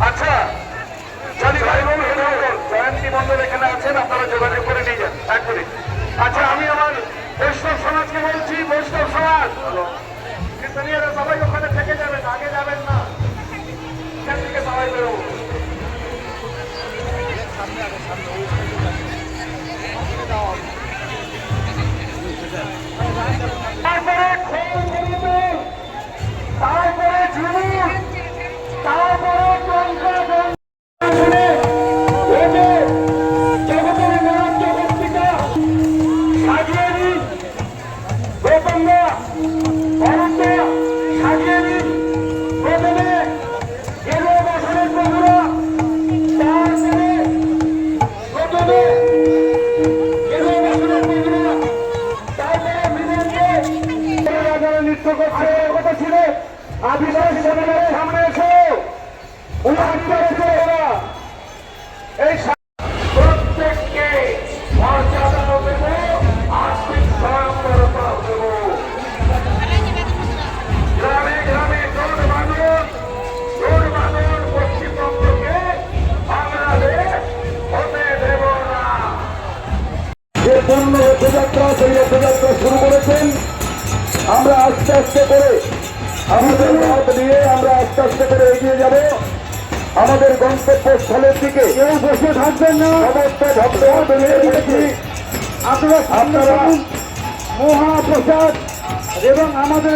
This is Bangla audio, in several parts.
আচ্ছা ভাই বোন জয়ন্তী মন্ডল এখানে আছেন আপনারা যোগাযোগ যারা নৃত্য করছে। কথা ছিল আদিবাসী সামনে এসে। এই আস্তে করে আমাদের মত নিয়ে আমরা আস্তে আস্তে করে এগিয়ে যাব। আমাদের গন্তব্যস্থলের দিকে। কেউ বসে থাকবেন না। সমস্ত ভক্তরা বেরিয়ে আপনারা আপনারা মহাপ্রসাদ এবং আমাদের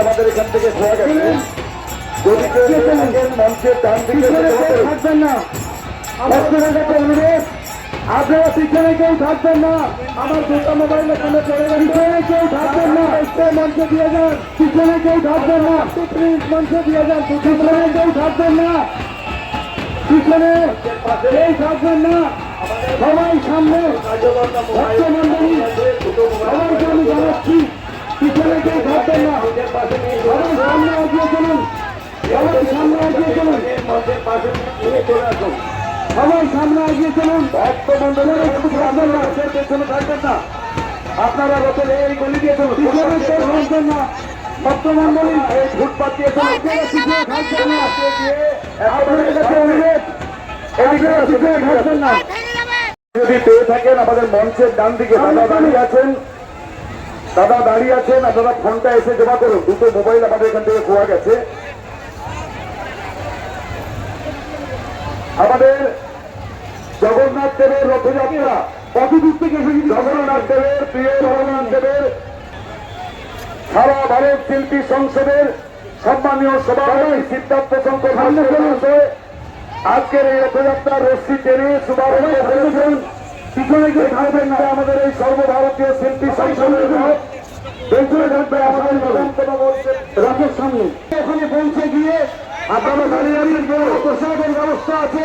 আমাদের এখান থেকে খোয়া গেছে। যদি কেউ মঞ্চের ডান দিকে থাকবেন না। আপনাদের কাছে অনুরোধ আপনারা পিছনে কেউ থাকবেন না। আমার দুটো মোবাইল এখানে চলে গেছে পিছনে কেউ থাকবেন না। স্টেজ মঞ্চে দিয়ে যান। পিছনে কেউ থাকবেন না। প্লিজ মঞ্চে দিয়ে যান। পিছনে কেউ থাকবেন না। পিছনে কেউ থাকবেন না। সবাই সামনে। ভক্তমণ্ডলী সবাইকে আমি জানাচ্ছি পিছনে কেউ থাকবেন না। সবাই সামনে এগিয়ে চলুন। সবাই সামনে এগিয়ে চলুন। সবাই সামনে এগিয়ে চলুন। ভক্ত মন্ডলের একটু পেছনে থাকবেন না। আপনারা রথের এই গলি দিয়ে চলুন। থাকবেন না ভক্ত মন্ডলী এই ফুটপাত দিয়ে চলুন। পিছনে থাকবেন না। আপনাদের কাছে অনুরোধ এদিকে পিছনে থাকবেন না। যদি পেয়ে থাকেন আমাদের মঞ্চের ডান দিকে দাদা দাঁড়িয়ে আছেন। দাদা দাঁড়িয়ে আছেন আপনারা ফোনটা এসে জমা করুন। দুটো মোবাইল আমাদের এখান থেকে খোয়া গেছে। আমাদের জগন্নাথ দেবের রথযাত্রা। কত দূর থেকে এসেছি জগন্নাথ দেবের প্রিয় জগন্নাথ দেবের সারা ভারত শিল্পী সংসদের সম্মানীয় সভাপতি সিদ্ধার্থ শঙ্কর আজকের এই রথযাত্রার রশ্মি টেনে শুভারম্ভ করেছেন পিছনে গিয়ে থাকবেন না আমাদের এই সর্বভারতীয় শিল্পী সংসদের। পেছনে থাকবে আমাদের রথের সামনে ওখানে পৌঁছে গিয়ে আপনারা দাঁড়িয়ে প্রসাদের ব্যবস্থা আছে।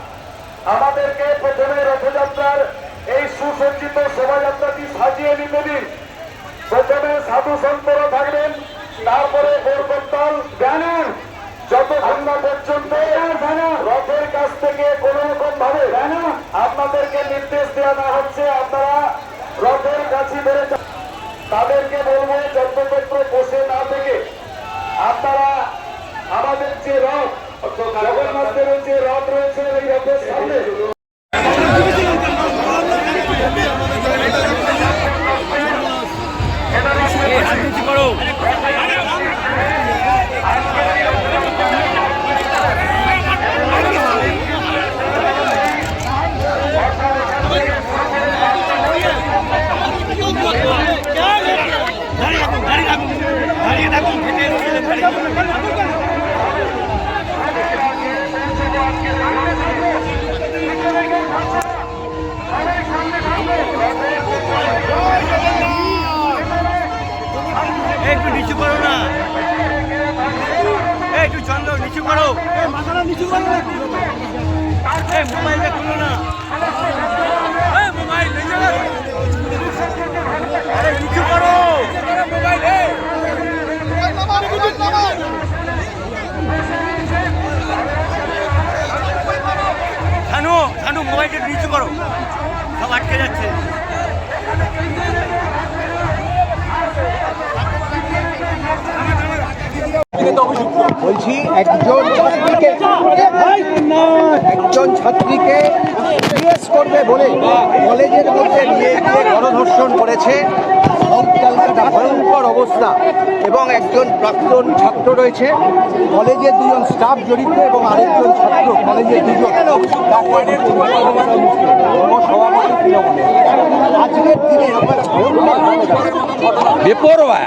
আমাদেরকে প্রথমে রথযাত্রার এই সুসজ্জিত শোভাযাত্রাটি সাজিয়ে নিতে দিন। প্রথমে সাধু সন্তরা থাকবেন তারপরে গোরকত্তাল ব্যানার। যতক্ষণ না পর্যন্ত রথের কাছ থেকে কোন রকম ভাবে আপনাদেরকে করো। সব আটকে যাচ্ছে। বলছি, একজন ছাত্রীকে একজন ছাত্রীকে জিজ্ঞেস করবে বলে কলেজের মধ্যে নিয়ে গিয়ে গণধর্ষণ করেছে। ভয়ঙ্কর অবস্থা। এবং একজন প্রাক্তন ছাত্র রয়েছে। কলেজের দুজন স্টাফ জড়িত এবং আরেকজন ছাত্র কলেজের দুজন। আজকের দিনে। বেপরোয়া।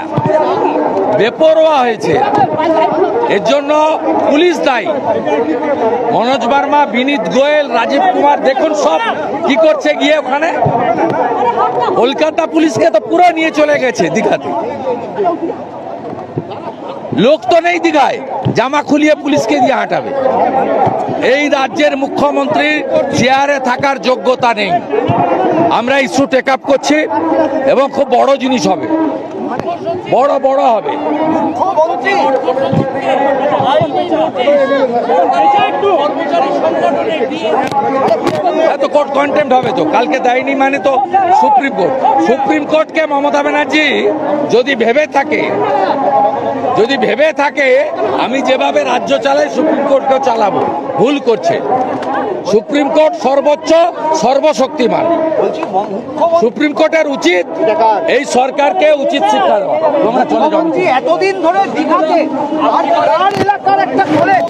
বেপরোয়া হয়েছে। এর জন্য পুলিশ দায়ী। মনোজ বার্মা, বিনীত গোয়েল, রাজীব কুমার, দেখুন সব কি করছে গিয়ে ওখানে। কলকাতা পুলিশকে তো পুরো নিয়ে চলে গেছে দীঘাতে। লোক তো নেই দীঘায়। জামা খুলিয়ে পুলিশকে দিয়ে হাঁটাবে। এই রাজ্যের মুখ্যমন্ত্রীর চেয়ারে থাকার যোগ্যতা নেই। আমরা ইস্যু টেক আপ করছি এবং খুব বড় জিনিস হবে। বড় বড় হবে। এত কোর্ট কন্টেম্প হবে তো? কালকে দেয়নি মানে তো সুপ্রিম কোর্ট সুপ্রিম কোর্টকে মমতা ব্যানার্জি যদি ভেবে থাকে যদি ভেবে থাকে আমি যেভাবে রাজ্য চালাই সুপ্রিম কোর্টকেও চালাবো। ভুল করছে। সুপ্রিম কোর্ট সর্বোচ্চ সর্বশক্তিমান। সুপ্রিম কোর্টের উচিত এই সরকারকে উচিত শিক্ষা দেওয়া। এতদিন ধরে দীঘাতে আর এলাকার একটা কলেজ